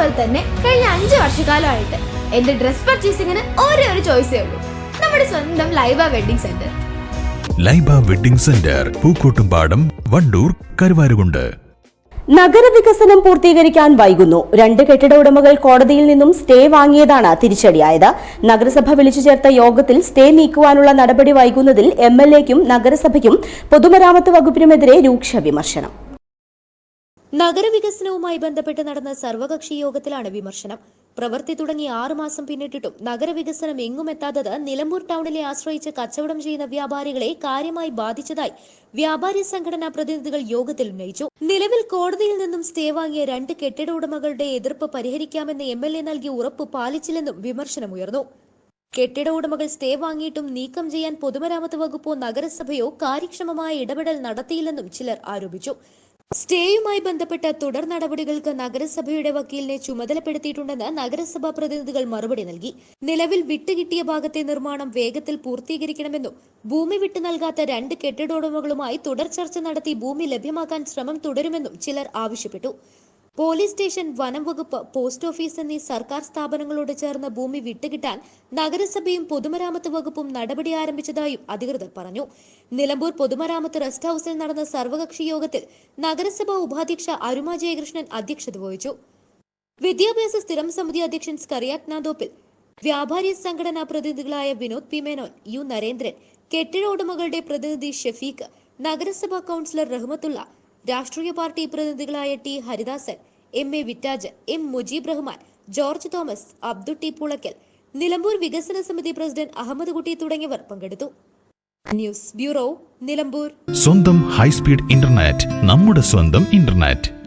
അതുപോലെ തന്നെ കഴിഞ്ഞ അഞ്ച് വർഷക്കാലമായിട്ട് എന്റെ ഡ്രസ് പർച്ചേസിങ്ങിന് ഒരേ ഒരു ചോയ്സേ ഉള്ളൂ. നമ്മുടെ സ്വന്തം Laiba wedding centre. Laiba wedding centre Pookkottumpadam Wandoor Karuvarakundu. നഗരവികസനം പൂർത്തീകരിക്കാൻ വൈകുന്നു. രണ്ട് കെട്ടിട ഉടമകൾ കോടതിയിൽ നിന്നും സ്റ്റേ വാങ്ങിയതാണ് തിരിച്ചടിയായത്. നഗരസഭ വിളിച്ചു ചേർത്ത യോഗത്തിൽ സ്റ്റേ നീക്കുവാനുള്ള നടപടി വൈകുന്നതിൽ എം എൽ എക്കും നഗരസഭയ്ക്കും പൊതുമരാമത്ത് വകുപ്പിനുമെതിരെ രൂക്ഷ വിമർശനം. നഗരവികസനവുമായി ബന്ധപ്പെട്ട് നടന്ന സർവകക്ഷി യോഗത്തിലാണ് വിമർശനം. പ്രവൃത്തി തുടങ്ങി ആറു മാസം പിന്നിട്ടിട്ടും നഗരവികസനം എങ്ങും എത്താത്തത് നിലമ്പൂർ ടൗണിലെ ആശ്രയിച്ച് കച്ചവടം ചെയ്യുന്ന വ്യാപാരികളെ കാര്യമായി ബാധിച്ചതായി വ്യാപാരി സംഘടനാ പ്രതിനിധികൾ യോഗത്തിൽ ഉന്നയിച്ചു. നിലവിൽ കോടതിയിൽ നിന്നും സ്റ്റേ വാങ്ങിയ രണ്ട് കെട്ടിട ഉടമകളുടെ എതിർപ്പ് പരിഹരിക്കാമെന്ന് എം എൽ എ നൽകിയ ഉറപ്പ് പാലിച്ചില്ലെന്നും വിമർശനമുയർന്നു. കെട്ടിട ഉടമകൾ സ്റ്റേ വാങ്ങിയിട്ടും നീക്കം ചെയ്യാൻ പൊതുമരാമത്ത് വകുപ്പോ നഗരസഭയോ കാര്യക്ഷമമായ ഇടപെടൽ നടത്തിയില്ലെന്നും ചിലർ ആരോപിച്ചു. സ്റ്റേയുമായി ബന്ധപ്പെട്ട തുടർ നടപടികൾക്ക് നഗരസഭയുടെ വക്കീലിനെ ചുമതലപ്പെടുത്തിയിട്ടുണ്ടെന്ന് നഗരസഭാ പ്രതിനിധികൾ മറുപടി നൽകി. നിലവിൽ വിട്ടുകിട്ടിയ ഭാഗത്തെ നിർമ്മാണം വേഗത്തിൽ പൂർത്തീകരിക്കണമെന്നും ഭൂമി വിട്ടു നൽകാത്ത രണ്ട് കെട്ടിടോടമകളുമായി തുടർ ചർച്ച നടത്തി ഭൂമി ലഭ്യമാക്കാൻ ശ്രമം തുടരുമെന്നും ചിലർ ആവശ്യപ്പെട്ടു. പോലീസ് സ്റ്റേഷൻ വനം വകുപ്പ് പോസ്റ്റ് ഓഫീസ് എന്നീ സർക്കാർ സ്ഥാപനങ്ങളോട് ചേർന്ന് ഭൂമി വിട്ടുകിട്ടാൻ നഗരസഭയും പൊതുമരാമത്ത് വകുപ്പും നടപടി ആരംഭിച്ചതായും അധികൃതർ പറഞ്ഞു. നിലമ്പൂർ പൊതുമരാമത്ത് റെസ്റ്റ് ഹൌസിൽ നടന്ന സർവകക്ഷി യോഗത്തിൽ നഗരസഭാ ഉപാധ്യക്ഷ അരുമ ജയകൃഷ്ണൻ അധ്യക്ഷത വഹിച്ചു. വിദ്യാഭ്യാസ സ്ഥിരം സമിതി അധ്യക്ഷൻ സ്കറിയാക് നാദോപ്പിൽ വ്യാപാരി സംഘടനാ പ്രതിനിധികളായ വിനോദ് പി മേനോൻ യു നരേന്ദ്രൻ കെട്ടിട ഉടമകളുടെ പ്രതിനിധി ഷെഫീഖ് നഗരസഭാ കൗൺസിലർ റഹ്മത്തുള്ള രാഷ്ട്രീയ പാർട്ടി പ്രതിനിധികളായ ടി ഹരിദാസൻ എം. എ. വിറ്റാജ് M. Mujeeb Rahman George Thomas Abdu T. Pulakkal Nilambur വികസന സമിതി പ്രസിഡന്റ് അഹമ്മദ് കുട്ടി തുടങ്ങിയവർ പങ്കെടുത്തു. News bureau Nilambur. സ്വന്തം ഹൈസ്പീഡ് ഇന്റർനെറ്റ് നമ്മുടെ സ്വന്തം ഇന്റർനെറ്റ്.